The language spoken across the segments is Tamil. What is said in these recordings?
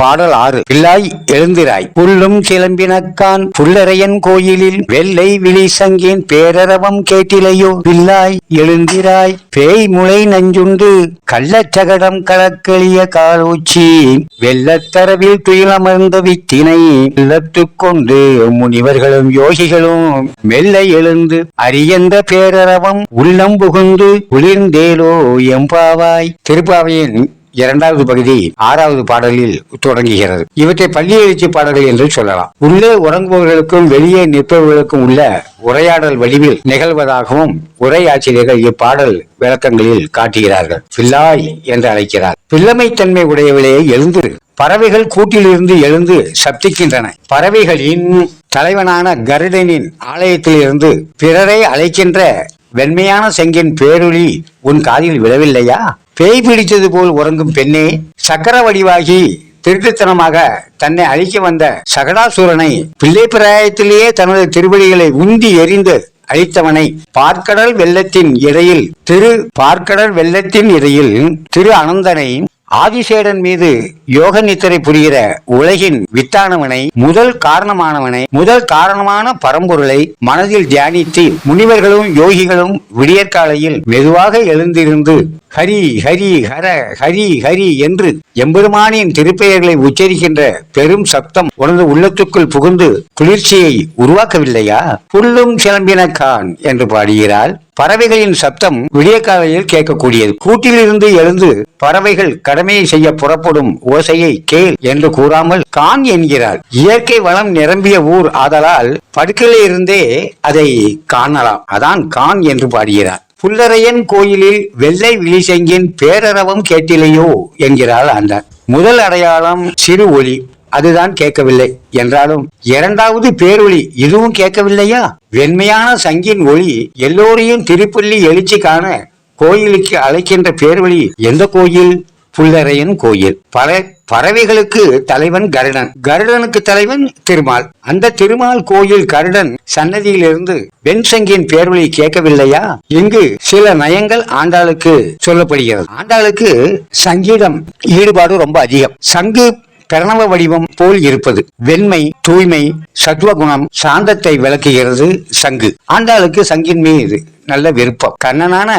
பாடல் ஆறு. பிள்ளாய் எழுந்திராய். புல்லும் கிளம்பினக்கான் புல்லரையன் கோயிலில் வெள்ளை விழி சங்கின் பேரரவம் கேட்டிலையோ. பிள்ளாய் எழுந்திராய். பேய் முளை நஞ்சுண்டு கள்ளச்சகடம் கலக்களிய காலூச்சி. வெள்ளத்தரவில் துயிலமர்ந்த வித்தினை இல்லத்துக் கொண்டு முனிவர்களும் யோகிகளும் மெல்ல எழுந்து அரியந்த பேரரவம் உள்ளம் புகுந்து குளிர்ந்தேலோ எம்பாவாய். திருப்பாவையின் இரண்டாவது பகுதி ஆறாவது பாடலில் தொடங்குகிறது. இவற்றை பள்ளி எழுச்சி பாடல்கள் என்று சொல்லலாம். உள்ளே உறங்குபவர்களுக்கும் வெளியே நிற்பவர்களுக்கும் உள்ள உரையாடல் வடிவில் நிகழ்வதாகவும் உரையாசிரியர்கள் இப்பாடல் விளக்கங்களில் காட்டுகிறார்கள். பில்லாய் என்று அழைக்கிறார். பில்லமைத்தன்மை உடையவிலேயே எழுந்து பறவைகள் கூட்டிலிருந்து எழுந்து சப்திக்கின்றன. பறவைகளின் தலைவனான கருடனின் ஆலயத்திலிருந்து பிறரை அழைக்கின்ற வெண்மையான செங்கின் பேரொளி உன் காதில் விழவில்லையா? பேய் பிடித்தது போல் உறங்கும் பெண்ணே சக்கர வடிவாகி திருட்டுத்தனமாக தன்னை அழிக்க வந்த சகடாசூரனை பிள்ளை பிராயத்திலேயே தனது திருவடிகளை உந்தி எறிந்து அழித்தவனை பார்க்கடல் வெள்ளத்தின் இடையில் திரு பார்க்கடல் வெள்ளத்தின் இடையில் திரு அனந்தனை ஆதிசேடன் மீது யோக நித்திரை புரிகிற உலகின் வித்தானவனை முதல் காரணமானவனை முதல் காரணமான பரம்பொருளை மனதில் தியானித்து முனிவர்களும் யோகிகளும் விடியற்காலையில் மெதுவாக எழுந்திருந்து ஹரி ஹரி ஹர ஹரி ஹரி என்று எம்பெருமானின் திருப்பெயர்களை உச்சரிக்கின்ற பெரும் சப்தம் உனது உள்ளத்துக்குள் புகுந்து குளிர்ச்சியை உருவாக்கவில்லையா? புல்லும் கிளம்பினக்கான் என்று பாடுகிறாள். பறவைகளின் சப்தம் விடியற்காலையில் கேட்கக்கூடியது. கூட்டிலிருந்து எழுந்து பறவைகள் கடமையை செய்ய புறப்படும் ஓசையை கேள் என்று கூறாமல் கான் என்கிறாள். இயற்கை வளம் நிரம்பிய ஊர் ஆதலால் படுக்கையிலிருந்தே அதை காணலாம். அதான் கான் என்று பாடுகிறார் புல்லரையன் கோயிலில் வெள்ளை விழிசெங்கின் பேரரவம் கேட்டிலையோ என்கிறாள் அந்த முதல் அடையாளம் சிறு ஒளி அதுதான் கேட்கவில்லை. என்றாலும் இரண்டாவது பேரொளி இதுவும் கேட்கவில்லையா? வெண்மையான சங்கின் ஒளி எல்லோரையும் திருப்பள்ளி எழுச்சி காண கோயிலுக்கு அழைக்கின்ற பேரொளி எந்த கோயில்? புல்லரையன் கோயில். பல பறவைகளுக்கு தலைவன் கருடன். கருடனுக்கு தலைவன் திருமால். அந்த திருமால் கோயில் கருடன் சன்னதியிலிருந்து வெண்சங்கியின் பேர்வழி கேட்கவில்லையா? இங்கு சில நயங்கள் ஆண்டாளுக்கு சொல்லப்படுகிறது. ஆண்டாளுக்கு சங்கீதம் ஈடுபாடு ரொம்ப அதிகம். சங்கு பிரணவ வடிவம் போல் இருப்பது. வெண்மை தூய்மை சத்வகுணம் சாந்தத்தை விளக்குகிறது சங்கு. ஆண்டாளுக்கு சங்கின் மீது நல்ல விருப்பம். கண்ணனான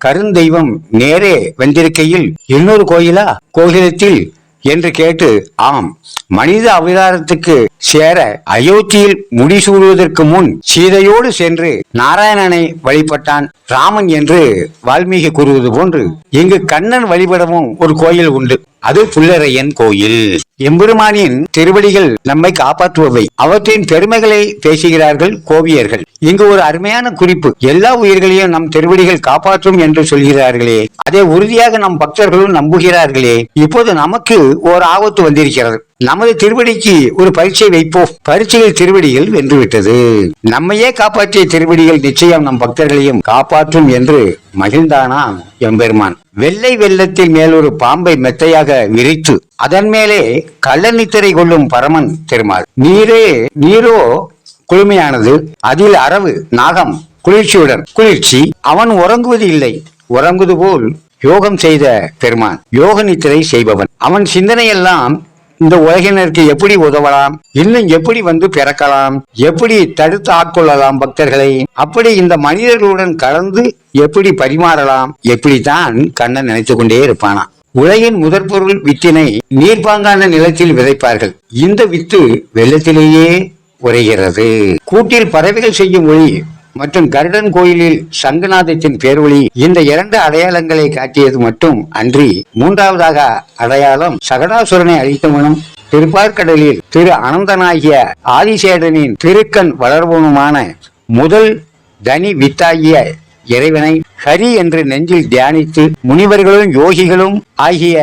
கருந்தெய்வம் நேரே வந்திருக்கையில் இன்னொரு கோயிலா? கோகிலத்தில்? என்று கேட்டு ஆம் மனித அவதாரத்துக்கு சேர அயோத்தியில் முடிசூடுவதற்கு முன் சீதையோடு சென்று நாராயணனை வழிபட்டான் ராமன் என்று வால்மீகி கூறுவது போன்று இங்கு கண்ணன் வழிபடவும் ஒரு கோயில் உண்டு. அது புல்லரையன் கோயில். எம்பெருமானின் திருவடிகள் நம்மை காப்பாற்றுபவை. அவற்றின் பெருமைகளை பேசுகிறார்கள் கோவியர்கள். இங்கு ஒரு அருமையான குறிப்பு. எல்லா உயிர்களையும் நம் திருவடிகள் காப்பாற்றும் என்று சொல்கிறார்களே. அதை உறுதியாக நம் பக்தர்களும் நம்புகிறார்களே. இப்போது நமக்கு ஒரு ஆபத்து வந்திருக்கிறது. நமது திருவடிக்கு ஒரு பரீட்சை வைப்போம். பரீட்சையில் திருவடிகள் வென்றுவிட்டது. நம்மையே காப்பாற்றிய திருவடிகள் நிச்சயம் நம் பக்தர்களையும் காப்பாற்றும் என்று மகிழ்ந்தானா எம்பெருமான். வெள்ளை வெள்ளத்தின் மேல் ஒரு பாம்பை மெத்தையாக விரித்து அதன் மேலே கள்ளநித்திரை கொள்ளும் பரமன் திருமால் நீரே நீரோ குளுமையானது. அதில் அரவு நாகம் குளிர்ச்சியுடன். குளிர்ச்சி அவன் உறங்குவது இல்லை. உறங்குவது போல் யோகம் செய்த பெருமான். யோக நித்திரை செய்பவன். அவன் சிந்தனையெல்லாம் இந்த உலகினருக்கு எப்படி உதவலாம்? இன்னும் எப்படி வந்து பிறக்கலாம்? எப்படி தடுத்து ஆட்கொள்ளலாம் பக்தர்களை? அப்படி இந்த மனிதர்களுடன் கலந்து எப்படி பரிமாறலாம்? எப்படித்தான் கண்ணன் நினைத்து கொண்டே இருப்பானா? உலகின் முதற்பொருள் வித்தினை நீர்ப்பாங்கான நிலத்தில் விதைப்பார்கள். இந்த வித்து வெள்ளத்திலேயே உரைகிறது கூட்டில் பறவைகள் செய்யும் ஒளி மற்றும் கருடன் கோயிலில் சங்கநாதத்தின் பேரொளி இந்த இரண்டு அடையாளங்களை காட்டியது மட்டும் அன்றி மூன்றாவதாக அடையாளம் சகடாசுரனை அழித்தவனும் திருப்பார்கடலில் திரு அனந்தனாகிய ஆதிசேடனின் திருக்கண் வளர்வனுமான முதல் தனி வித்தாகிய இறைவனை ஹரி என்று நெஞ்சில் தியானித்து முனிவர்களும் யோகிகளும் ஆகிய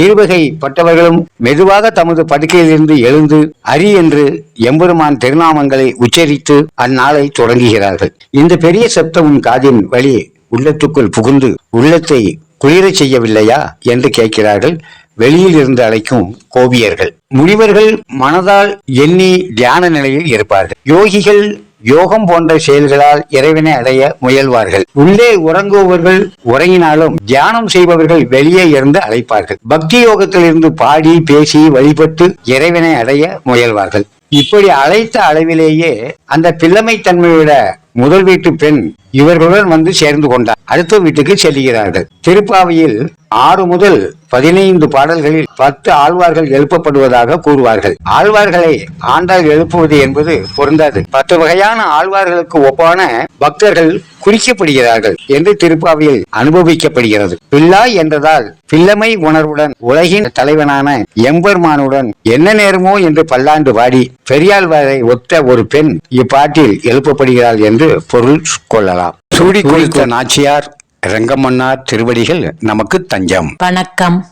இருவகைப்பட்டவர்களும் மெதுவாக தமது படுக்கையிலிருந்து எழுந்து ஹரி என்று எம்பெருமான் திருநாமங்களை உச்சரித்து அந்நாளை தொடங்குகிறார்கள். இந்த பெரிய சப்தமும் காதின் வழி உள்ளத்துக்குள் புகுந்து உள்ளத்தை குளிரச் செய்யவில்லையா என்று கேட்கிறார்கள். வெளியில் இருந்து அழைக்கும் கோபியர்கள். முனிவர்கள் மனதால் எண்ணி தியான நிலையில் இருப்பார்கள். யோகிகள் யோகம் போன்ற செயல்களால் இறைவனை அடைய முயல்வார்கள். உள்ளே உறங்குபவர்கள் உறங்கினாலும் தியானம் செய்பவர்கள் வெளியே இருந்து அழைப்பார்கள். பக்தி யோகத்திலிருந்து பாடி பேசி வழிபட்டு இறைவனை அடைய முயல்வார்கள். இப்படி அழைத்த அளவிலேயே அந்த பிள்ளைமை தன்மையோட முதல் வீட்டு பெண் இவர்களுடன் வந்து சேர்ந்து கொண்டார். அடுத்த வீட்டுக்கு செல்கிறார்கள். திருப்பாவையில் ஆறு முதல் பதினைந்து பாடல்களில் பத்து ஆழ்வார்கள் எழுப்பப்படுவதாக கூறுவார்கள். ஆழ்வார்களை ஆண்டாள் எழுப்புவது என்பது பொருந்தாது. பத்து வகையான ஆழ்வார்களுக்கு ஒப்பான பக்தர்கள் குறிக்கப்படுகிறார்கள் என்று திருப்பாவையில் அனுபவிக்கப்படுகிறது. பிள்ளாய் என்றதால் பிள்ளமை உணர்வுடன் உலகின் தலைவனான எம்பெருமானுடன் என்ன நேரமோ என்று பல்லாண்டு பாடி பெரியாழ்வாரை ஒத்த ஒரு பெண் இப்பாட்டில் எழுப்பப்படுகிறாள் என்று பொருள் கொள்ளலாம். சூடி கொடுத்த நாச்சியார் ரங்கமன்னார் திருவடிகள் நமக்கு தஞ்சம். வணக்கம்.